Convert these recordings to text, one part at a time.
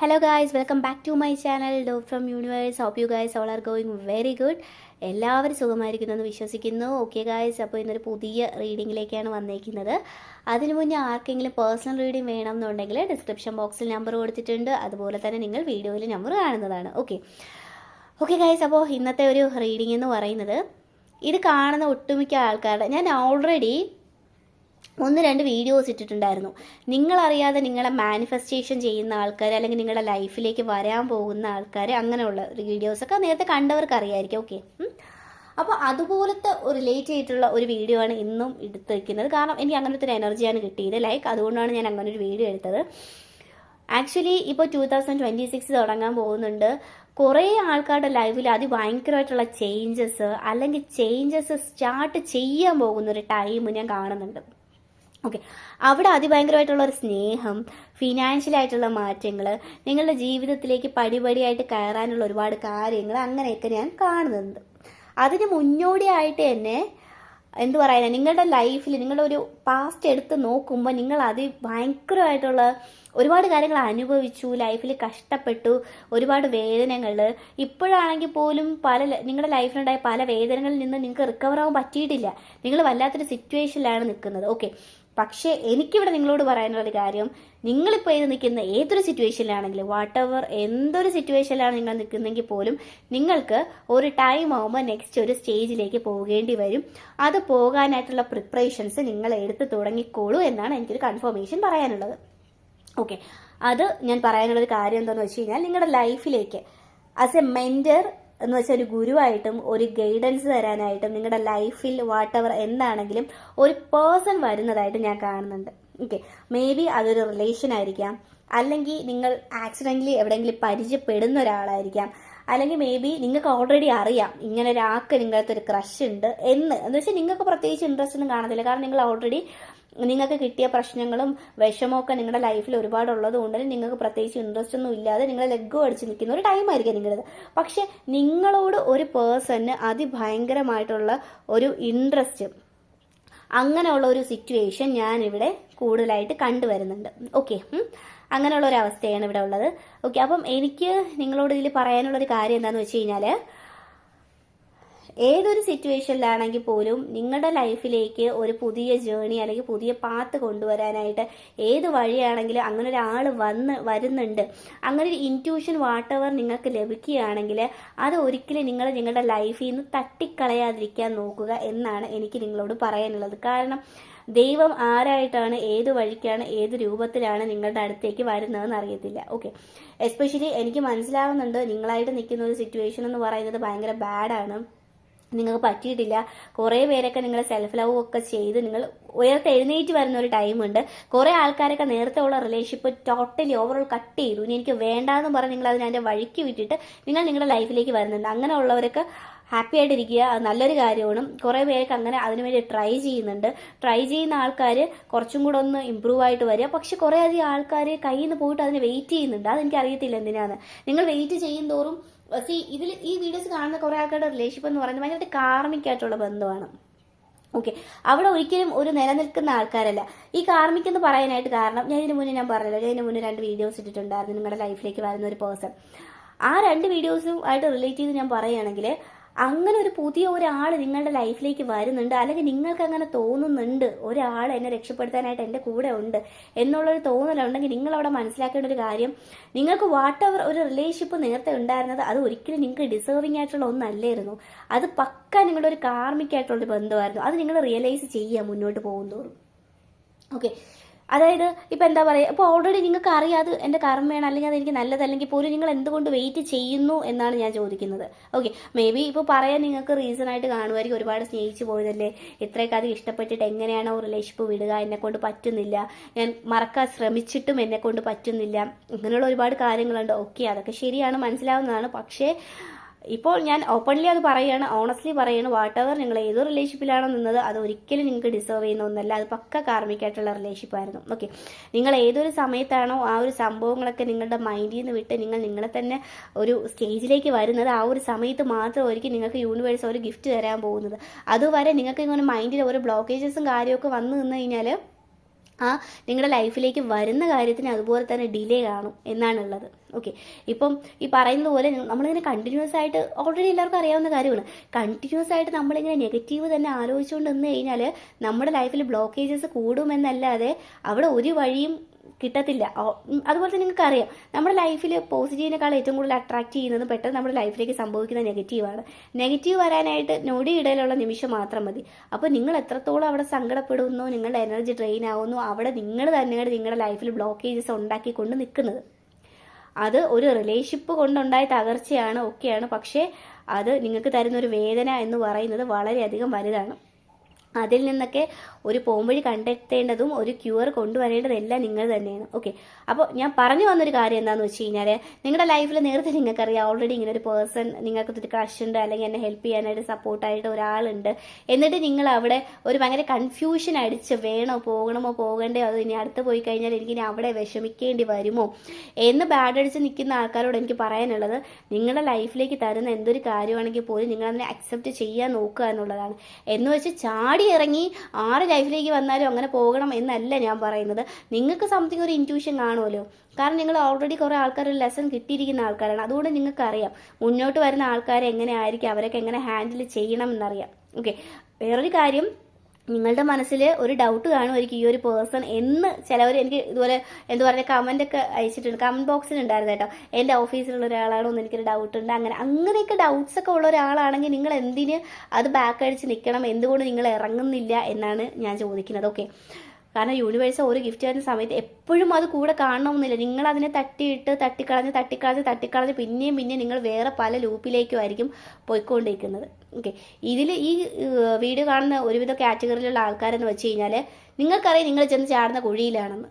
Hello guys welcome back to my channel doe from universe hope you guys all are going very good എല്ലാവരും സുഖമായിരിക്കുന്നു എന്ന് വിശ്വസിക്കുന്നു. Okay guys അപ്പോൾ ഇന്നൊരു പുതിയ റീഡിങ്ങിലേക്കാണ് വന്നേക്കുന്നത്. അതിനു മുന്നേ ആർക്കെങ്കിലും പേഴ്സണൽ റീഡിംഗ് വേണം എന്നുണ്ടെങ്കിൽ ഡിസ്ക്രിപ്ഷൻ ബോക്സിൽ നമ്പർ കൊടുത്തിട്ടുണ്ട്. അതുപോലെ തന്നെ നിങ്ങൾ വീഡിയോയിൽ നമ്പർ കാണുന്നതാണ്. ഓക്കെ ഓക്കെ ഗായ്സ് അപ്പോൾ ഇന്നത്തെ ഒരു റീഡിംഗ് എന്ന് പറയുന്നത് ഇത് കാണുന്ന ഒട്ടുമിക്ക ആൾക്കാരുടെ ഞാൻ ഓൾറെഡി ഒന്ന് രണ്ട് വീഡിയോസ് ഇട്ടിട്ടുണ്ടായിരുന്നു. നിങ്ങളറിയാതെ നിങ്ങളെ മാനിഫെസ്റ്റേഷൻ ചെയ്യുന്ന ആൾക്കാർ അല്ലെങ്കിൽ നിങ്ങളുടെ ലൈഫിലേക്ക് വരാൻ പോകുന്ന ആൾക്കാർ അങ്ങനെയുള്ള വീഡിയോസൊക്കെ നേരത്തെ കണ്ടവർക്ക് അറിയായിരിക്കും. ഓക്കെ അപ്പോൾ അതുപോലത്തെ റിലേറ്റ് ചെയ്തിട്ടുള്ള ഒരു വീഡിയോ ആണ് ഇന്നും എടുത്തിരിക്കുന്നത് കാരണം എനിക്ക് അങ്ങനത്തെ ഒരു എനർജിയാണ് കിട്ടിയത്. ലൈക്ക് അതുകൊണ്ടാണ് ഞാൻ അങ്ങനെ ഒരു വീഡിയോ എടുത്തത്. ആക്ച്വലി ഇപ്പോൾ ടൂ തൗസൻഡ് ട്വന്റി സിക്സ് തുടങ്ങാൻ പോകുന്നുണ്ട്. കുറേ ആൾക്കാരുടെ ലൈഫിൽ അതിഭയങ്കരമായിട്ടുള്ള ചേഞ്ചസ് അല്ലെങ്കിൽ ചേഞ്ചസ് സ്റ്റാർട്ട് ചെയ്യാൻ പോകുന്ന ഒരു ടൈം ഞാൻ കാണുന്നുണ്ട്. ഓക്കെ അവിടെ അതിഭയങ്കരമായിട്ടുള്ള ഒരു സ്നേഹം ഫിനാൻഷ്യൽ ആയിട്ടുള്ള മാറ്റങ്ങൾ നിങ്ങളുടെ ജീവിതത്തിലേക്ക് പടിപടിയായിട്ട് കയറാനുള്ള ഒരുപാട് കാര്യങ്ങൾ അങ്ങനെയൊക്കെ ഞാൻ കാണുന്നുണ്ട്. അതിന് മുന്നോടിയായിട്ട് തന്നെ എന്ത് പറയാനാ നിങ്ങളുടെ ലൈഫിൽ നിങ്ങളുടെ ഒരു പാസ്റ്റ് എടുത്ത് നോക്കുമ്പോൾ നിങ്ങൾ അതി ഭയങ്കരമായിട്ടുള്ള ഒരുപാട് കാര്യങ്ങൾ അനുഭവിച്ചു ലൈഫിൽ കഷ്ടപ്പെട്ടു ഒരുപാട് വേദനകൾ ഇപ്പോഴാണെങ്കിൽ പോലും പല നിങ്ങളുടെ ലൈഫിലുണ്ടായ പല വേദനകളിൽ നിന്ന് നിങ്ങൾക്ക് റിക്കവർ ആവാൻ പറ്റിയിട്ടില്ല. നിങ്ങൾ വല്ലാത്തൊരു സിറ്റുവേഷനിലാണ് നിൽക്കുന്നത്. ഓക്കെ പക്ഷേ എനിക്കിവിടെ നിങ്ങളോട് പറയാനുള്ളൊരു കാര്യം. നിങ്ങളിപ്പോൾ ഇത് നിൽക്കുന്ന ഏതൊരു സിറ്റുവേഷനിലാണെങ്കിലും വാട്ട് എവർ എന്തൊരു സിറ്റുവേഷനിലാണ് നിങ്ങൾ നിൽക്കുന്നെങ്കിൽ പോലും നിങ്ങൾക്ക് ഒരു ടൈം ആകുമ്പോൾ നെക്സ്റ്റ് ഒരു സ്റ്റേജിലേക്ക് പോകേണ്ടി വരും. അത് പോകാനായിട്ടുള്ള പ്രിപ്പറേഷൻസ് നിങ്ങൾ എടുത്ത് തുടങ്ങിക്കോളൂ എന്നാണ് എനിക്കൊരു കൺഫർമേഷൻ പറയാനുള്ളത്. ഓക്കെ അത് ഞാൻ പറയാനുള്ളൊരു കാര്യം എന്താണെന്ന് വെച്ച് കഴിഞ്ഞാൽ നിങ്ങളുടെ ലൈഫിലേക്ക് ആസ് എ മെന്റർ എന്ന് വെച്ചാൽ ഒരു ഗുരുവായിട്ടും ഒരു ഗൈഡൻസ് തരാനായിട്ടും നിങ്ങളുടെ ലൈഫിൽ വാട്ട് എവർ എന്താണെങ്കിലും ഒരു പേഴ്സൺ വരുന്നതായിട്ട് ഞാൻ കാണുന്നുണ്ട്. ഓക്കെ മേ ബി അതൊരു റിലേഷൻ ആയിരിക്കാം. അല്ലെങ്കിൽ നിങ്ങൾ ആക്സിഡന്റലി എവിടെയെങ്കിലും പരിചയപ്പെടുന്ന ഒരാളായിരിക്കാം. അല്ലെങ്കിൽ മേ ബി നിങ്ങൾക്ക് ഓൾറെഡി അറിയാം ഇങ്ങനെ ഒരാൾക്ക് നിങ്ങളത്തെ ഒരു ക്രഷ് ഉണ്ട് എന്ന്. എന്ന് വെച്ചാൽ നിങ്ങൾക്ക് പ്രത്യേകിച്ച് ഇൻട്രസ്റ്റ് ഒന്നും കാണത്തില്ല. കാരണം നിങ്ങൾ ഓൾറെഡി നിങ്ങൾക്ക് കിട്ടിയ പ്രശ്നങ്ങളും വിഷമമൊക്കെ നിങ്ങളുടെ ലൈഫിൽ ഒരുപാട് ഉള്ളത് കൊണ്ട് നിങ്ങൾക്ക് പ്രത്യേകിച്ച് ഇൻട്രസ്റ്റ് ഒന്നും ഇല്ലാതെ നിങ്ങൾ ലെഗോ അടിച്ച് നിൽക്കുന്ന ഒരു ടൈം ആയിരിക്കും നിങ്ങളത്. പക്ഷെ നിങ്ങളോട് ഒരു പേഴ്സണ് അതിഭയങ്കരമായിട്ടുള്ള ഒരു ഇൻട്രസ്റ്റ് അങ്ങനെയുള്ള ഒരു സിറ്റുവേഷൻ ഞാൻ ഇവിടെ കൂടുതലായിട്ട് കണ്ടുവരുന്നുണ്ട്. ഓക്കെ അങ്ങനെയുള്ള ഒരു അവസ്ഥയാണ് ഇവിടെ ഉള്ളത്. ഓക്കെ അപ്പം എനിക്ക് നിങ്ങളോട് ഇതിൽ പറയാനുള്ള ഒരു കാര്യം എന്താണെന്ന് വെച്ച് കഴിഞ്ഞാൽ ഏതൊരു സിറ്റുവേഷനിലാണെങ്കിൽ പോലും നിങ്ങളുടെ ലൈഫിലേക്ക് ഒരു പുതിയ ജേണി അല്ലെങ്കിൽ പുതിയ പാത്ത് കൊണ്ടുവരാനായിട്ട് ഏത് വഴിയാണെങ്കിലും അങ്ങനെ ഒരാൾ വന്ന് വരുന്നുണ്ട്. അങ്ങനെ ഒരു ഇന്റ്യൂഷൻ വാട്ടവർ നിങ്ങൾക്ക് ലഭിക്കുകയാണെങ്കിൽ അത് ഒരിക്കലും നിങ്ങൾ നിങ്ങളുടെ ലൈഫിൽ നിന്ന് തട്ടിക്കളയാതിരിക്കാൻ നോക്കുക എന്നാണ് എനിക്ക് നിങ്ങളോട് പറയാനുള്ളത്. കാരണം ദൈവം ആരായിട്ടാണ് ഏത് വഴിക്കാണ് ഏത് രൂപത്തിലാണ് നിങ്ങളുടെ അടുത്തേക്ക് വരുന്നതെന്ന് അറിയത്തില്ല. ഓക്കെ എസ്പെഷ്യലി എനിക്ക് മനസ്സിലാവുന്നുണ്ട് നിങ്ങളായിട്ട് നിൽക്കുന്ന ഒരു സിറ്റുവേഷൻ എന്ന് പറയുന്നത് ഭയങ്കര ബാഡാണ് നിങ്ങൾക്ക് പറ്റിയിട്ടില്ല. കുറേ പേരൊക്കെ നിങ്ങൾ സെൽഫ് ലവ് ഒക്കെ ചെയ്ത് നിങ്ങൾ ഉയർത്ത് എഴുന്നേറ്റ് വരുന്ന ഒരു ടൈമുണ്ട് കുറേ ആൾക്കാരൊക്കെ നേരത്തെ ഉള്ള റിലേഷൻഷിപ്പ് ടോട്ടലി ഓവറോൾ കട്ട് ചെയ്തു. ഇനി എനിക്ക് വേണ്ടാന്ന് പറഞ്ഞ് നിങ്ങൾ അതിനെ വഴിക്ക് വിട്ടിട്ട് നിങ്ങൾ നിങ്ങളുടെ ലൈഫിലേക്ക് വരുന്നുണ്ട്. അങ്ങനെയുള്ളവരൊക്കെ ഹാപ്പി ആയിട്ടിരിക്കുക. അത് നല്ലൊരു കാര്യമാണ്. കുറേ പേർക്ക് അങ്ങനെ അതിനുവേണ്ടി ട്രൈ ചെയ്യുന്നുണ്ട്. ട്രൈ ചെയ്യുന്ന ആൾക്കാർ കുറച്ചും കൂടെ ഒന്ന് ഇമ്പ്രൂവ് ആയിട്ട് വരിക. പക്ഷെ കുറേ അധികം ആൾക്കാർ കയ്യിൽ നിന്ന് പോയിട്ട് അതിന് വെയിറ്റ് ചെയ്യുന്നുണ്ട്. അതെനിക്ക് അറിയത്തില്ല എന്തിനാണ് നിങ്ങൾ വെയിറ്റ് ചെയ്യും തോറും സി ഇതിൽ ഈ വീഡിയോസ് കാണുന്ന കുറേ ആൾക്കാരുടെ റിലേഷൻഷിപ്പ് എന്ന് പറയുന്നത് ഭയങ്കര കാർമിക്കായിട്ടുള്ള ബന്ധമാണ്. ഓക്കെ അവിടെ ഒരിക്കലും ഒരു നിലനിൽക്കുന്ന ആൾക്കാരല്ല. ഈ കാർമിക് എന്ന് പറയാനായിട്ട് കാരണം ഞാൻ ഇതിന് മുന്നേ ഞാൻ പറഞ്ഞല്ലോ ഞാൻ ഇതിന് മുന്നേ രണ്ട് വീഡിയോസ് ഇട്ടിട്ടുണ്ടായിരുന്നു. നിങ്ങളുടെ ലൈഫിലേക്ക് വരുന്ന ഒരു പേഴ്സൺ ആ രണ്ട് വീഡിയോസും ആയിട്ട് റിലേറ്റ് ചെയ്ത് ഞാൻ പറയുകയാണെങ്കിൽ അങ്ങനെ ഒരു പുതിയ ഒരാൾ നിങ്ങളുടെ ലൈഫിലേക്ക് വരുന്നുണ്ട് അല്ലെങ്കിൽ നിങ്ങൾക്ക് അങ്ങനെ തോന്നുന്നുണ്ട് ഒരാൾ എന്നെ രക്ഷപ്പെടുത്താനായിട്ട് എന്റെ കൂടെ ഉണ്ട് എന്നുള്ളൊരു തോന്നലുണ്ടെങ്കിൽ നിങ്ങൾ അവിടെ മനസ്സിലാക്കേണ്ട ഒരു കാര്യം നിങ്ങൾക്ക് വാട്ട് എവർ ഒരു റിലേഷൻഷിപ്പ് നേരത്തെ ഉണ്ടായിരുന്നത് അത് ഒരിക്കലും നിങ്ങൾക്ക് ഡിസേർവിംഗ് ആയിട്ടുള്ള ഒന്നല്ലായിരുന്നു. അത് പക്ക നിങ്ങളുടെ ഒരു കാർമിക് ഒരു ബന്ധമായിരുന്നു. അത് നിങ്ങൾ റിയലൈസ് ചെയ്യുക മുന്നോട്ട് പോകുന്നതോറും ഓക്കെ അതായത് ഇപ്പം എന്താ പറയുക ഇപ്പോൾ ഓൾറെഡി നിങ്ങൾക്ക് അറിയാതെ എന്റെ കർമ്മയാണ് അല്ലെങ്കിൽ അതെനിക്ക് നല്ലതല്ലെങ്കിൽ പോലും നിങ്ങൾ എന്തുകൊണ്ട് വെയിറ്റ് ചെയ്യുന്നു എന്നാണ് ഞാൻ ചോദിക്കുന്നത്. ഓക്കെ മേ ബി ഇപ്പോൾ പറയാൻ നിങ്ങൾക്ക് റീസൺ ആയിട്ട് കാണുമായിരിക്കും ഒരുപാട് സ്നേഹിച്ചു പോയതല്ലേ? ഇത്രയൊക്കെ അത് ഇഷ്ടപ്പെട്ടിട്ട് എങ്ങനെയാണ് ഒരു റിലേഷൻഷിപ്പ് വിടുക എന്നെക്കൊണ്ട് പറ്റുന്നില്ല. ഞാൻ മറക്കാൻ ശ്രമിച്ചിട്ടും എന്നെക്കൊണ്ട് പറ്റുന്നില്ല. ഇങ്ങനെയുള്ള ഒരുപാട് കാര്യങ്ങളുണ്ട്. ഓക്കെ അതൊക്കെ ശരിയാണ് മനസ്സിലാവുന്നതാണ്. പക്ഷേ ഇപ്പോൾ ഞാൻ ഓപ്പൺലി അത് പറയുകയാണ് ഓണസ്റ്റ്ലി പറയുകയാണ് വാട്ട് എവർ നിങ്ങൾ ഏത് റിലേഷൻഷിപ്പിലാണോ നിന്നത് അത് ഒരിക്കലും നിങ്ങൾക്ക് ഡിസേർവ് ചെയ്യുന്ന ഒന്നല്ല അത് പക്ക കാർമിക്കായിട്ടുള്ള റിലേഷൻഷിപ്പ് ആയിരുന്നു. ഓക്കെ നിങ്ങൾ ഏതൊരു സമയത്താണോ ആ ഒരു സംഭവങ്ങളൊക്കെ നിങ്ങളുടെ മൈൻഡിൽ നിന്ന് വിട്ട് നിങ്ങൾ നിങ്ങളെ തന്നെ ഒരു സ്റ്റേജിലേക്ക് വരുന്നത് ആ ഒരു സമയത്ത് മാത്രമായിരിക്കും നിങ്ങൾക്ക് യൂണിവേഴ്സ് ഒരു ഗിഫ്റ്റ് തരാൻ പോകുന്നത്. അതുവരെ നിങ്ങൾക്ക് ഇങ്ങനെ മൈൻഡിൽ ഓരോ ബ്ലോക്കേജസും കാര്യമൊക്കെ വന്നു നിന്ന് കഴിഞ്ഞാൽ ആ നിങ്ങളുടെ ലൈഫിലേക്ക് വരുന്ന കാര്യത്തിന് അതുപോലെ തന്നെ ഡിലേ കാണും എന്നാണുള്ളത്. ഓക്കെ ഇപ്പം ഈ പറയുന്നത് പോലെ നമ്മളിങ്ങനെ കണ്ടിന്യൂസ് ആയിട്ട് ഓൾറെഡി എല്ലാവർക്കും അറിയാവുന്ന കാര്യമാണ്. കണ്ടിന്യൂസ് ആയിട്ട് നമ്മളിങ്ങനെ നെഗറ്റീവ് തന്നെ ആലോചിച്ചുകൊണ്ട് നിന്ന് കഴിഞ്ഞാൽ നമ്മുടെ ലൈഫിൽ ബ്ലോക്കേജസ് കൂടുമെന്നല്ലാതെ അവിടെ ഒരു വഴിയും കിട്ടത്തില്ല. അതുപോലെ തന്നെ നിങ്ങൾക്ക് അറിയാം നമ്മുടെ ലൈഫിൽ പോസിറ്റീവിനേക്കാൾ ഏറ്റവും കൂടുതൽ അട്രാക്ട് ചെയ്യുന്നത് പെട്ടെന്ന് നമ്മുടെ ലൈഫിലേക്ക് സംഭവിക്കുന്ന നെഗറ്റീവാണ്. നെഗറ്റീവ് വരാനായിട്ട് നൊടിയിടയിലുള്ള നിമിഷം മാത്രം മതി. അപ്പോൾ നിങ്ങൾ എത്രത്തോളം അവിടെ സങ്കടപ്പെടുന്നു നിങ്ങളുടെ എനർജി ഡ്രെയിൻ ആവുന്നു അവിടെ നിങ്ങൾ തന്നെയാണ് നിങ്ങളുടെ ലൈഫിൽ ബ്ലോക്കേജസ് ഉണ്ടാക്കിക്കൊണ്ട് നിൽക്കുന്നത്. അത് ഒരു റിലേഷൻഷിപ്പ് കൊണ്ടുണ്ടായ തകർച്ചയാണ് ഒക്കെയാണ്. പക്ഷേ അത് നിങ്ങൾക്ക് തരുന്ന ഒരു വേദന എന്ന് പറയുന്നത് വളരെയധികം വലുതാണ്. അതിൽ നിന്നൊക്കെ ഒരു പോംവഴി കണ്ടെത്തേണ്ടതും ഒരു ക്യൂർ കൊണ്ടുവരേണ്ടതെല്ലാം നിങ്ങൾ തന്നെയാണ്. ഓക്കെ അപ്പോൾ ഞാൻ പറഞ്ഞു വന്നൊരു കാര്യം എന്താണെന്ന് വെച്ച് കഴിഞ്ഞാൽ നിങ്ങളുടെ ലൈഫിൽ നേരത്തെ നിങ്ങൾക്കറിയാം ഓൾറെഡി ഇങ്ങനെ ഒരു പേഴ്സൺ നിങ്ങൾക്ക് ഒരു ക്രഷ് ഉണ്ട് അല്ലെങ്കിൽ എന്നെ ഹെൽപ്പ് ചെയ്യാനായിട്ട് സപ്പോർട്ടായിട്ട് ഒരാളുണ്ട്. എന്നിട്ട് നിങ്ങൾ അവിടെ ഒരു ഭയങ്കര കൺഫ്യൂഷൻ അടിച്ച് വേണോ പോകണമോ പോകണ്ടേ അത് ഇനി അടുത്ത് പോയി കഴിഞ്ഞാൽ എനിക്ക് ഇനി അവിടെ വിഷമിക്കേണ്ടി വരുമോ എന്ന് ബാഡ് അടിച്ച് നിൽക്കുന്ന ആൾക്കാരോട് എനിക്ക് പറയാനുള്ളത് നിങ്ങളുടെ ലൈഫിലേക്ക് തരുന്ന എന്തൊരു കാര്യമാണെങ്കിൽ പോലും നിങ്ങൾ അതിനെ അക്സെപ്റ്റ് ചെയ്യാൻ നോക്കുക എന്നുള്ളതാണ്. എന്ന് വെച്ച് ചാടി ഇറങ്ങി ആറ് ലൈഫിലേക്ക് വന്നാലും അങ്ങനെ പോകണം എന്നല്ല ഞാൻ പറയുന്നത്. നിങ്ങൾക്ക് സംതിങ് ഒരു ഇന്റ്യൂഷൻ കാണുമല്ലോ. കാരണം നിങ്ങൾ ഓൾറെഡി കുറേ ആൾക്കാർ ഒരു ലെസൺ കിട്ടിയിരിക്കുന്ന ആൾക്കാരാണ്. അതുകൊണ്ട് നിങ്ങൾക്ക് അറിയാം മുന്നോട്ട് വരുന്ന ആൾക്കാരെ എങ്ങനെ ആയിരിക്കും അവരൊക്കെ എങ്ങനെ ഹാൻഡിൽ ചെയ്യണം എന്നറിയാം. ഓക്കെ വേറൊരു കാര്യം നിങ്ങളുടെ മനസ്സിൽ ഒരു ഡൗട്ട് കാണുമായിരിക്കും ഈ ഒരു പേഴ്സൺ എന്ന് ചിലവർ എനിക്ക് ഇതുപോലെ എന്താ പറയുക കമന്റ് ഒക്കെ അയച്ചിട്ടുണ്ട്. കമന്റ് ബോക്സിൽ ഉണ്ടായിരുന്നു കേട്ടോ. എന്റെ ഓഫീസിലുള്ള ഒരാളാണോ എന്ന് എനിക്കൊരു ഡൗട്ട് ഉണ്ട്. അങ്ങനെ അങ്ങനെയൊക്കെ ഡൗട്ട്സ് ഒക്കെ ഉള്ള ഒരാളാണെങ്കിൽ നിങ്ങൾ എന്തിന് അത് ബാക്ക് അടിച്ച് നിൽക്കണം? എന്തുകൊണ്ട് നിങ്ങൾ ഇറങ്ങുന്നില്ല? എന്നാണ് ഞാൻ ചോദിക്കുന്നത്. ഓക്കെ കാരണം യൂണിവേഴ്സ് ഒരു ഗിഫ്റ്റ് തരുന്ന സമയത്ത് എപ്പോഴും അത് കൂടെ കാണണമെന്നില്ല. നിങ്ങൾ അതിനെ തട്ടിയിട്ട് തട്ടിക്കളഞ്ഞ് തട്ടിക്കളഞ്ഞ് തട്ടിക്കളഞ്ഞ് പിന്നെയും പിന്നെയും നിങ്ങൾ വേറെ പല ലൂപ്പിലേക്കും ആയിരിക്കും പോയിക്കൊണ്ടിരിക്കുന്നത്. ഓക്കെ ഇതിൽ ഈ വീഡിയോ കാണുന്ന ഒരുവിധ കാറ്റഗറിയിലുള്ള ആൾക്കാരെന്ന് വെച്ച് കഴിഞ്ഞാൽ നിങ്ങൾക്കറിയാം നിങ്ങൾ ചെന്ന് ചാടുന്ന കുഴിയിലാണെന്ന്.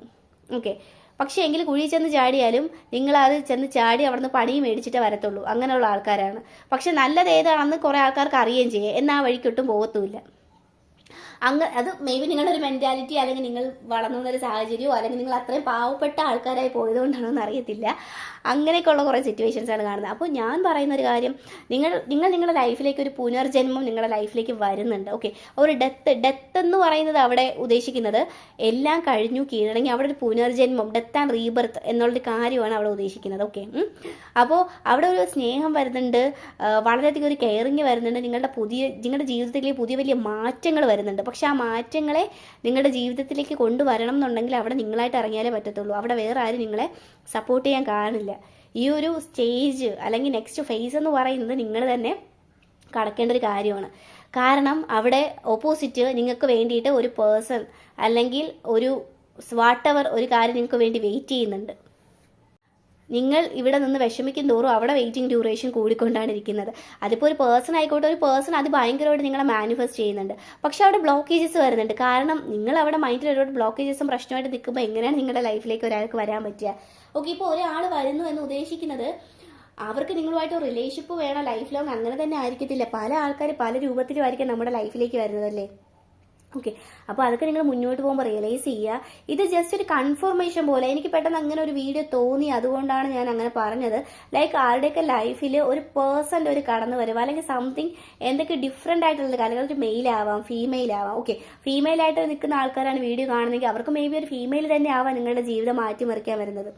ഓക്കെ പക്ഷേ എങ്കിൽ കുഴി ചെന്ന് ചാടിയാലും നിങ്ങൾ അത് ചെന്ന് ചാടി അവിടുന്ന് പണിയും മേടിച്ചിട്ടേ വരത്തുള്ളൂ. അങ്ങനെയുള്ള ആൾക്കാരാണ്. പക്ഷെ നല്ലത് ഏതാണെന്ന് കുറേ ആൾക്കാർക്ക് അറിയുകയും ചെയ്യുക എന്നാൽ ആ വഴിക്കൊട്ടും പോകത്തുമില്ല. അങ്ങ് അത് മേ ബി നിങ്ങളുടെ ഒരു മെന്റാലിറ്റി അല്ലെങ്കിൽ നിങ്ങൾ വളർന്നു വന്നൊരു സാഹചര്യമോ അല്ലെങ്കിൽ നിങ്ങൾ അത്രയും പാവപ്പെട്ട ആൾക്കാരായി പോയതുകൊണ്ടാണോ എന്ന് അറിയത്തില്ല. അങ്ങനെയൊക്കെയുള്ള കുറേ സിറ്റുവേഷൻസ് ആണ് കാണുന്നത്. അപ്പോൾ ഞാൻ പറയുന്ന ഒരു കാര്യം നിങ്ങൾ നിങ്ങൾ നിങ്ങളുടെ ലൈഫിലേക്ക് ഒരു പുനർജന്മം നിങ്ങളുടെ ലൈഫിലേക്ക് വരുന്നുണ്ട്. ഓക്കെ ഒരു ഡെത്ത് ഡെത്ത് എന്ന് പറയുന്നത് അവിടെ ഉദ്ദേശിക്കുന്നത് എല്ലാം കഴിഞ്ഞു കീഴടങ്ങി അവിടെ ഒരു പുനർജന്മം ഡെത്ത് ആൻഡ് റീബർത്ത് എന്നുള്ളൊരു കാര്യമാണ് അവിടെ ഉദ്ദേശിക്കുന്നത്. ഓക്കെ അപ്പോൾ അവിടെ ഒരു സ്നേഹം വരുന്നുണ്ട്. വളരെയധികം ഒരു കെയറിങ് വരുന്നുണ്ട്. നിങ്ങളുടെ പുതിയ നിങ്ങളുടെ ജീവിതത്തിലേക്ക് പുതിയ വലിയ മാറ്റങ്ങൾ വരുന്നുണ്ട്. പക്ഷെ ആ മാറ്റങ്ങളെ നിങ്ങളുടെ ജീവിതത്തിലേക്ക് കൊണ്ടുവരണം എന്നുണ്ടെങ്കിൽ അവിടെ നിങ്ങളായിട്ട് ഇറങ്ങിയാലേ പറ്റത്തുള്ളൂ. അവിടെ വേറെ ആരും നിങ്ങളെ സപ്പോർട്ട് ചെയ്യാൻ കാണില്ല. ഈ ഒരു സ്റ്റേജ് അല്ലെങ്കിൽ നെക്സ്റ്റ് ഫേസ് എന്ന് പറയുന്നത് നിങ്ങൾ തന്നെ കടക്കേണ്ട ഒരു കാര്യമാണ്. കാരണം അവിടെ ഓപ്പോസിറ്റ് നിങ്ങൾക്ക് വേണ്ടിയിട്ട് ഒരു പേഴ്സൺ അല്ലെങ്കിൽ ഒരു വാട്ടവർ ഒരു കാര്യം നിങ്ങൾക്ക് വേണ്ടി വെയിറ്റ് ചെയ്യുന്നുണ്ട്. നിങ്ങൾ ഇവിടെ നിന്ന് വിഷമിക്കും തോറും അവിടെ വെയിറ്റിംഗ് ഡ്യൂറേഷൻ കൂടിക്കൊണ്ടാണ് ഇരിക്കുന്നത്. അതിപ്പോൾ ഒരു പേഴ്സൺ ആയിക്കോട്ടെ ഒരു പേഴ്സൺ അത് ഭയങ്കരമായിട്ട് നിങ്ങളെ മാനിഫെസ്റ്റ് ചെയ്യുന്നുണ്ട്. പക്ഷെ അവിടെ ബ്ലോക്കേജസ് വരുന്നുണ്ട്. കാരണം നിങ്ങൾ അവിടെ മൈൻഡിൽ ഒരുപാട് ബ്ലോക്കേജസും പ്രശ്നമായിട്ട് നിൽക്കുമ്പോൾ എങ്ങനെയാണ് നിങ്ങളുടെ ലൈഫിലേക്ക് ഒരാൾക്ക് വരാൻ പറ്റുക? ഓക്കെ ഇപ്പോൾ ഒരാൾ വരുന്നു എന്ന് ഉദ്ദേശിക്കുന്നത് അവർക്ക് നിങ്ങളുമായിട്ട് റിലേഷൻഷിപ്പ് വേണം ലൈഫ് ലോങ് അങ്ങനെ തന്നെ ആയിരിക്കത്തില്ല. പല ആൾക്കാർ പല രൂപത്തിലും ആയിരിക്കും നമ്മുടെ ലൈഫിലേക്ക് വരുന്നതല്ലേ ഓക്കെ. അപ്പോൾ അതൊക്കെ നിങ്ങൾ മുന്നോട്ട് പോകുമ്പോൾ റിയലൈസ് ചെയ്യുക. ഇത് ജസ്റ്റ് ഒരു കൺഫർമേഷൻ പോലെ. എനിക്ക് പെട്ടെന്ന് അങ്ങനെ ഒരു വീഡിയോ തോന്നി. അതുകൊണ്ടാണ് ഞാൻ അങ്ങനെ പറഞ്ഞത്. ലൈക്ക് ആരുടെയൊക്കെ ലൈഫിൽ ഒരു പേഴ്സന്റെ ഒരു കടന്നു വരവ് അല്ലെങ്കിൽ സംതിങ് എന്തൊക്കെ ഡിഫറെന്റ് ആയിട്ടുള്ള കാര്യങ്ങൾ ഒരു മെയിൽ ആവാം ഫീമെയിൽ ആവാം. ഓക്കെ. ഫീമെയിൽ ആയിട്ട് നിൽക്കുന്ന ആൾക്കാരാണ് വീഡിയോ കാണുന്നതെങ്കിൽ അവർക്ക് മേ ബി ഒരു ഫീമെയിൽ തന്നെ ആവാം നിങ്ങളുടെ ജീവിതം മാറ്റിമറിക്കാൻ വരുന്നത്.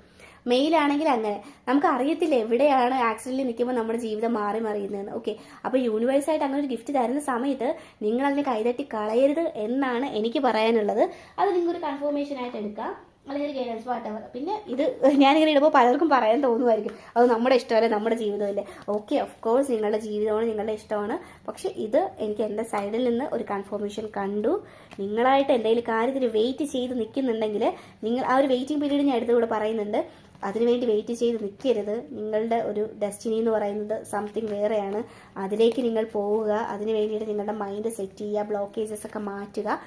മെയിൽ ആണെങ്കിൽ അങ്ങനെ. നമുക്ക് അറിയത്തില്ല എവിടെയാണ് ആക്സിഡന്റിൽ നിൽക്കുമ്പോൾ നമ്മുടെ ജീവിതം മാറി മറിയുന്നതെന്ന്. ഓക്കെ അപ്പോൾ യൂണിവേഴ്സായിട്ട് അങ്ങനെ ഒരു ഗിഫ്റ്റ് തരുന്ന സമയത്ത് നിങ്ങൾ അതിനെ കൈതട്ടി കളയരുത് എന്നാണ് എനിക്ക് പറയാനുള്ളത്. അത് നിങ്ങൾക്കൊരു കൺഫർമേഷൻ ആയിട്ട് എടുക്കാം. അല്ലെങ്കിൽ ഗൈഡൻസ് വാട്ടവർ പിന്നെ ഇത് ഞാനിങ്ങനെ ഇടുമ്പോൾ പലർക്കും പറയാൻ തോന്നുമായിരിക്കും. അത് നമ്മുടെ ഇഷ്ടമല്ലേ? നമ്മുടെ ജീവിതമല്ലേ? ഓക്കെ ഓഫ് കോഴ്സ് നിങ്ങളുടെ ജീവിതമാണ് നിങ്ങളുടെ ഇഷ്ടമാണ്. പക്ഷെ ഇത് എനിക്ക് എന്റെ സൈഡിൽ നിന്ന് ഒരു കൺഫർമേഷൻ കണ്ടു. നിങ്ങളായിട്ട് എന്തെങ്കിലും കാര്യത്തിൽ വെയിറ്റ് ചെയ്ത് നിൽക്കുന്നുണ്ടെങ്കിൽ നിങ്ങൾ ആ ഒരു വെയിറ്റിംഗ് പീരീഡ് ഞാൻ എടുത്തുകൂടെ പറയുന്നുണ്ട്. അതിനുവേണ്ടി വെയിറ്റ് ചെയ്ത് നിൽക്കരുത്. നിങ്ങളുടെ ഒരു ഡെസ്റ്റിനി എന്ന് പറയുന്നത് സംതിങ് വേറെയാണ്. അതിലേക്ക് നിങ്ങൾ പോവുക. അതിന് വേണ്ടിയിട്ട് നിങ്ങളുടെ മൈൻഡ് സെറ്റ് ചെയ്യുക ബ്ലോക്കേജസ് ഒക്കെ മാറ്റുക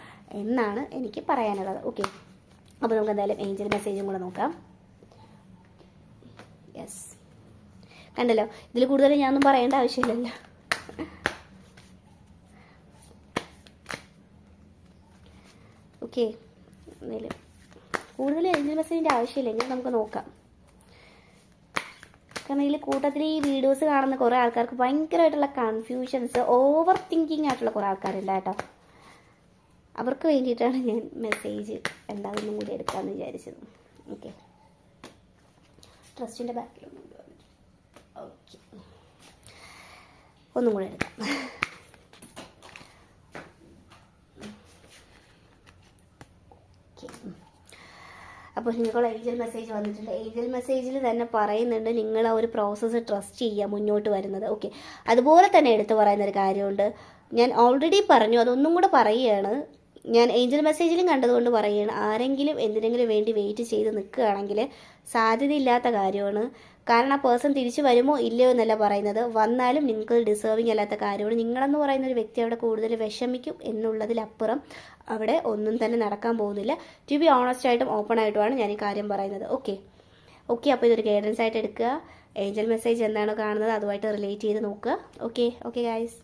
എന്നാണ് എനിക്ക് പറയാനുള്ളത്. ഓക്കെ അപ്പോൾ നമുക്ക് എന്തായാലും ഏഞ്ചൽ മെസ്സേജും കൂടെ നോക്കാം. യെസ് കണ്ടല്ലോ? ഇതിൽ കൂടുതൽ ഞാനൊന്നും പറയേണ്ട ആവശ്യമില്ലല്ലോ. ഓക്കെ എന്തായാലും കൂടുതൽ ഏഞ്ചൽ മെസ്സേജിന്റെ ആവശ്യമില്ലെങ്കിൽ നമുക്ക് നോക്കാം. കാരണം ഇതിൽ കൂട്ടത്തിൽ ഈ വീഡിയോസ് കാണുന്ന കുറേ ആൾക്കാർക്ക് ഭയങ്കരമായിട്ടുള്ള കൺഫ്യൂഷൻസ് ഓവർ തിങ്കിങ് ആയിട്ടുള്ള കുറേ ആൾക്കാരുണ്ട് കേട്ടോ. അവർക്ക് വേണ്ടിയിട്ടാണ് ഞാൻ മെസ്സേജ് എന്താണെന്നും കൂടി എടുക്കാമെന്ന് വിചാരിച്ചത്. ഓക്കെ ട്രസ്റ്റിന്റെ ബാക്കിലൊന്നും ഓക്കെ ഒന്നും കൂടെ എടുക്കാം ഓക്കെ അപ്പോൾ നിങ്ങൾക്കുള്ള ഏഞ്ചൽ മെസ്സേജ് വന്നിട്ടുണ്ട്. ഏഞ്ചൽ മെസ്സേജിൽ തന്നെ പറയുന്നുണ്ട് നിങ്ങൾ ആ ഒരു പ്രോസസ്സ് ട്രസ്റ്റ് ചെയ്യുക മുന്നോട്ട് വരുന്നത്. ഓക്കെ അതുപോലെ തന്നെ എടുത്തു പറയുന്ന ഒരു കാര്യമുണ്ട്. ഞാൻ ഓൾറെഡി പറഞ്ഞു അതൊന്നും കൂടെ പറയുകയാണ്. ഞാൻ ഏഞ്ചൽ മെസ്സേജിലും കണ്ടതുകൊണ്ട് പറയുകയാണ്. ആരെങ്കിലും എന്തിനെങ്കിലും വേണ്ടി വെയിറ്റ് ചെയ്ത് നിൽക്കുകയാണെങ്കിൽ സാധ്യതയില്ലാത്ത കാര്യമാണ്. കാരണം ആ പേഴ്സൺ തിരിച്ചു വരുമോ ഇല്ലയോ എന്നല്ല പറയുന്നത്. വന്നാലും നിങ്ങൾക്ക് ഡിസേർവിങ് അല്ലാത്ത കാര്യമാണ്. നിങ്ങളെന്ന് പറയുന്ന ഒരു വ്യക്തി അവിടെ കൂടുതൽ വിഷമിക്കും എന്നുള്ളതിലപ്പുറം അവിടെ ഒന്നും തന്നെ നടക്കാൻ പോകുന്നില്ല. ടു ബി ഓണസ്റ്റ് ആയിട്ടും ഓപ്പൺ ആയിട്ടുമാണ് ഞാൻ ഈ കാര്യം പറയുന്നത്. ഓക്കെ ഓക്കെ അപ്പോൾ ഇതൊരു ഗൈഡൻസ് ആയിട്ട് എടുക്കുക. ഏഞ്ചൽ മെസ്സേജ് എന്താണോ കാണുന്നത് അതുമായിട്ട് റിലേറ്റ് ചെയ്ത് നോക്കുക. Okay okay guys